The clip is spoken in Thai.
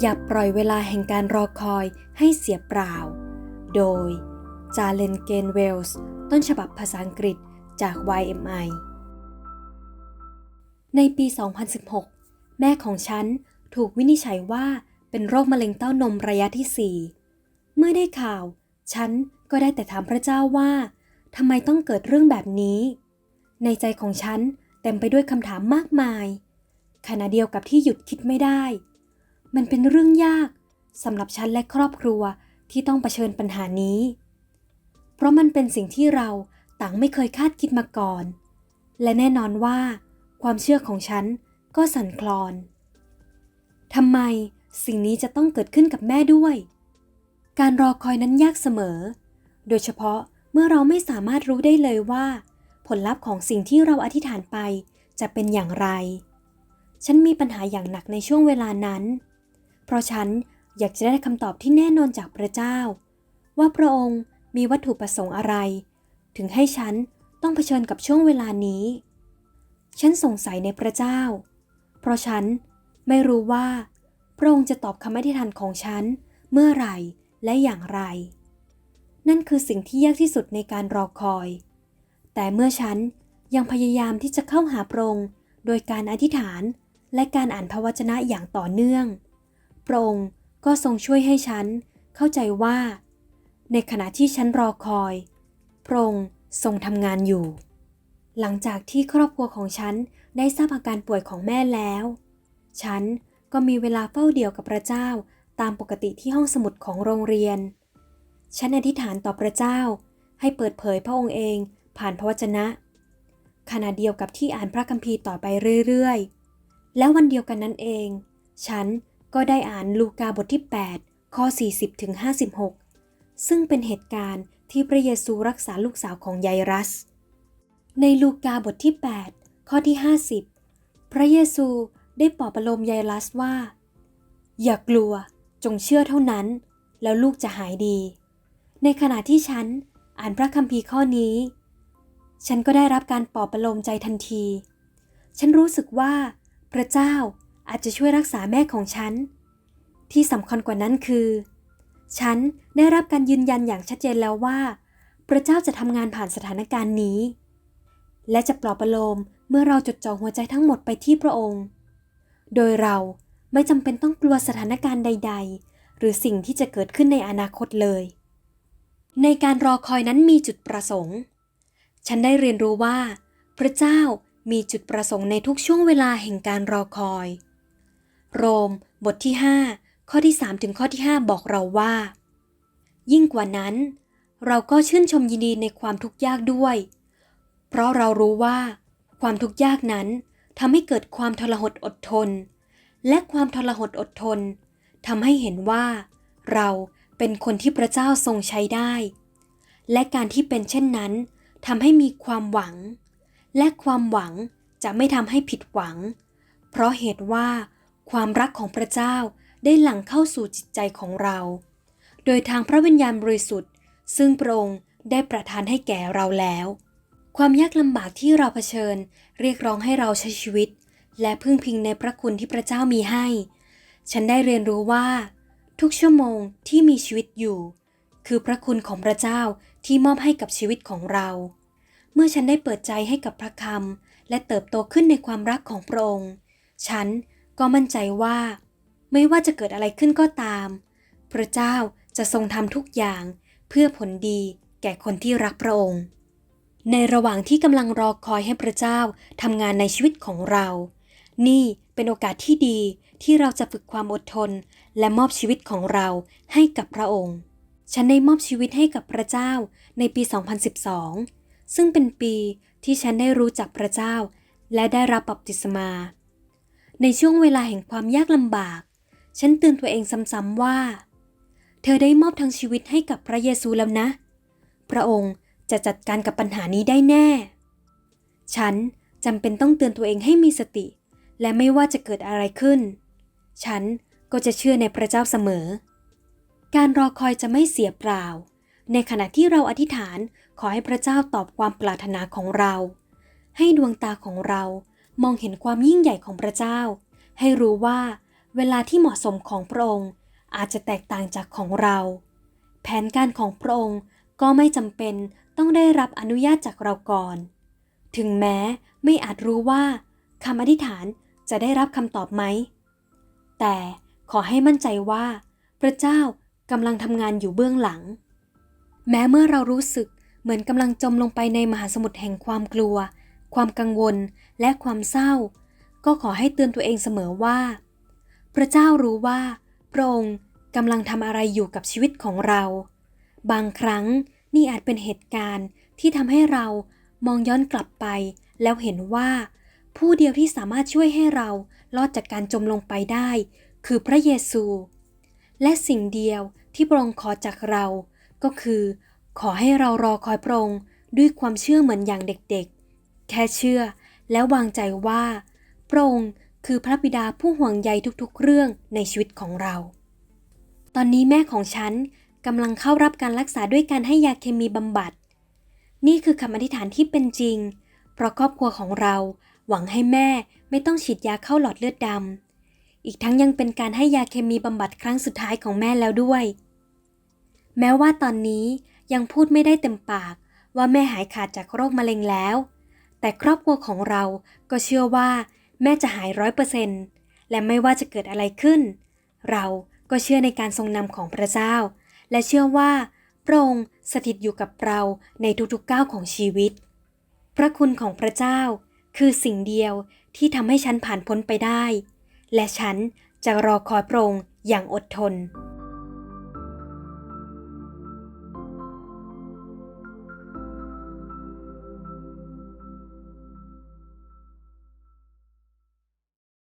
อย่าปล่อยเวลาแห่งการรอคอยให้เสียเปล่า โดย จาเลนเกนเวลส์ ต้นฉบับภาษาอังกฤษจาก YMI ในปี 2016 แม่ของฉันถูกวินิจฉัยว่าเป็นโรคมะเร็งเต้านมระยะที่ 4 เมื่อได้ข่าว ฉันก็ได้แต่ถามพระเจ้าว่าทำไมต้องเกิดเรื่องแบบนี้ ในใจของฉันเต็มไปด้วยคำถามมากมาย ขณะเดียวกับที่หยุดคิดไม่ได้ มันเป็นเรื่องยากสำหรับฉันและครอบครัวที่ต้องเผชิญปัญหานี้ เพราะมันเป็นสิ่งที่เราต่างไม่เคยคาดคิดมาก่อน และแน่นอนว่า ความเชื่อของฉันก็สั่นคลอนทำไมสิ่งนี้จะต้องเกิดขึ้นกับแม่ด้วย การรอคอยนั้นยากเสมอ โดยเฉพาะเมื่อเราไม่สามารถรู้ได้เลยว่า ผลลัพธ์ของสิ่งที่เราอธิษฐานไปจะเป็นอย่างไร ฉันมีปัญหาอย่างหนักในช่วงเวลานั้น เพราะฉันอยากจะได้คำตอบที่แน่นอนจากพระเจ้า ว่าพระองค์มีวัตถุประสงค์อะไร ถึงให้ฉันต้องเผชิญกับช่วงเวลานี้ ฉันสงสัยในพระเจ้า เพราะฉันไม่รู้ว่า พระองค์จะตอบคำอธิษฐานของฉันเมื่อไหร่และอย่างไร นั่นคือสิ่งที่ยากที่สุดในการรอคอย แต่เมื่อฉันยังพยายามที่จะเข้าหาพระองค์โดยการอธิษฐานและการอ่านพระวจนะอย่างต่อเนื่อง พระองค์ก็ทรงช่วยให้ฉันเข้าใจว่า ในขณะที่ฉันรอคอย พระองค์ทรงทำงานอยู่ หลังจากที่ครอบครัวของฉันได้ทราบอาการป่วยของแม่แล้ว ฉันก็มีเวลาเฝ้าเดี่ยวกับพระเจ้าตามปกติที่ห้องสมุดของโรงเรียน ฉันอธิษฐานต่อพระเจ้า ให้เปิดเผยพระองค์เองผ่านพระวจนะ ขณะเดียวกับที่อ่านพระคัมภีร์ต่อไปเรื่อยๆ แล้ววันเดียวกันนั้นเอง ฉัน ก็ได้อ่านลูกาบทที่ 8 ข้อ 40ถึง56 ซึ่งเป็นเหตุการณ์ที่พระเยซูรักษาลูกสาวของยายรัส ในลูกาบทที่ 8 ข้อที่ 50 พระเยซูได้ปลอบประโลมยายรัสว่า อย่ากลัวจงเชื่อเท่านั้น แล้วลูกจะหายดี ในขณะที่ฉันอ่านพระคัมภีร์ข้อนี้ ฉันก็ได้รับการปลอบประโลมใจทันที ฉันรู้สึกว่าพระเจ้า อาจจะช่วยรักษาแม่ของฉัน ที่สำคัญกว่านั้นคือ ฉันได้รับการยืนยันอย่างชัดเจนแล้วว่า พระเจ้าจะทำงานผ่านสถานการณ์นี้ และจะปลอบประโลมเมื่อเราจดจ่อหัวใจทั้งหมดไปที่พระองค์ โดยเราไม่จำเป็นต้องกลัวสถานการณ์ใด ๆ หรือสิ่งที่จะเกิดขึ้นในอนาคตเลย ในการรอคอยนั้นมีจุดประสงค์ ฉันได้เรียนรู้ว่า พระเจ้ามีจุดประสงค์ในทุกช่วงเวลาแห่งการรอคอย โรม บทที่ 5 ข้อที่ 3 ถึงข้อที่ 5 บอกเราว่า ยิ่งกว่านั้น เราก็ชื่นชมยินดีในความทุกข์ยากด้วย เพราะเรารู้ว่า ความทุกข์ยากนั้นทำให้เกิดความทรหดอดทน และความทรหดอดทนทำให้เห็นว่า เราเป็นคนที่พระเจ้าทรงใช้ได้ และการที่เป็นเช่นนั้นทำให้มีความหวัง และความหวังจะไม่ทำให้ผิดหวัง เพราะเหตุว่า ความรักของพระเจ้าได้หลั่งเข้าสู่จิตใจของเรา โดยทางพระวิญญาณบริสุทธิ์ ซึ่งพระองค์ได้ประทานให้แก่เราแล้ว ความยากลำบากที่เราเผชิญ เรียกร้องให้เราใช้ชีวิต และพึ่งพิงในพระคุณที่พระเจ้ามีให้ ฉันได้เรียนรู้ว่า ทุกชั่วโมงที่มีชีวิตอยู่ คือพระคุณของพระเจ้าที่มอบให้กับชีวิตของเรา เมื่อฉันได้เปิดใจให้กับพระคำและเติบโตขึ้นในความรักของพระองค์ ฉัน ก็มั่นใจว่า ไม่ว่าจะเกิดอะไรขึ้นก็ตาม พระเจ้าจะทรงทำทุกอย่างเพื่อผลดีแก่คนที่รักพระองค์ ในระหว่างที่กำลังรอคอยให้พระเจ้าทำงานในชีวิตของเรา นี่เป็นโอกาสที่ดีที่เราจะฝึกความอดทน และมอบชีวิตของเราให้กับพระองค์ ฉันได้มอบชีวิตให้กับพระเจ้าในปี 2012 ซึ่งเป็นปีที่ฉันได้รู้จักพระเจ้า และได้รับบัพติศมา ในช่วงเวลาแห่งความยากลำบาก ฉันเตือนตัวเองซ้ำๆว่า เธอได้มอบทั้งชีวิตให้กับพระเยซูแล้วนะ พระองค์จะจัดการกับปัญหานี้ได้แน่ ฉันจำเป็นต้องเตือนตัวเองให้มีสติ และไม่ว่าจะเกิดอะไรขึ้น ฉันก็จะเชื่อในพระเจ้าเสมอ การรอคอยจะไม่เสียเปล่า ในขณะที่เราอธิษฐานขอให้พระเจ้าตอบความปรารถนาของเรา ให้ดวงตาของเรา มองเห็นความยิ่งใหญ่ของพระเจ้า ให้รู้ว่าเวลาที่เหมาะสมของพระองค์อาจจะแตกต่างจากของเรา แผนการของพระองค์ก็ไม่จำเป็นต้องได้รับอนุญาตจากเราก่อน ถึงแม้ไม่อาจรู้ว่าคำอธิษฐานจะได้รับคำตอบไหม แต่ขอให้มั่นใจว่า พระเจ้ากำลังทำงานอยู่เบื้องหลัง แม้เมื่อเรารู้สึกเหมือนกำลังจมลงไปในมหาสมุทรแห่งความกลัว ความกังวลและความเศร้า ก็ขอให้เตือนตัวเองเสมอว่า พระเจ้ารู้ว่า พระองค์กำลังทำอะไรอยู่กับชีวิตของเรา บางครั้งนี่อาจเป็นเหตุการณ์ที่ทำให้เรามองย้อนกลับไป แล้วเห็นว่า ผู้เดียวที่สามารถช่วยให้เราลอดจากการจมลงไปได้ คือพระเยซู และสิ่งเดียวที่พระองค์ขอจากเรา ก็คือ ขอให้เรารอคอยพระองค์ด้วยความเชื่อเหมือนอย่างเด็กๆ แค่เชื่อและวางใจว่า พระองค์คือพระบิดาผู้ห่วงใยทุกๆ เรื่องในชีวิตของเรา ตอนนี้แม่ของฉันกำลังเข้ารับการรักษาด้วยการให้ยาเคมีบำบัด นี่คือคำอธิษฐานที่เป็นจริง เพราะครอบครัวของเราหวังให้แม่ไม่ต้องฉีดยาเข้าหลอดเลือดดำ อีกทั้งยังเป็นการให้ยาเคมีบำบัดครั้งสุดท้ายของแม่แล้วด้วย แม้ว่าตอนนี้ยังพูดไม่ได้เต็มปากว่าแม่หายขาดจากโรคมะเร็งแล้ว แต่ครอบครัวของเราก็เชื่อว่าแม่จะหายร้อยเปอร์เซนต์และไม่ว่าจะเกิดอะไรขึ้น เราก็เชื่อในการทรงนำของพระเจ้า และเชื่อว่าพระองค์สถิตอยู่กับเราในทุกๆก้าวของชีวิต พระคุณของพระเจ้าคือสิ่งเดียวที่ทำให้ฉันผ่านพ้นไปได้ และฉันจะรอคอยพระองค์อย่างอดทน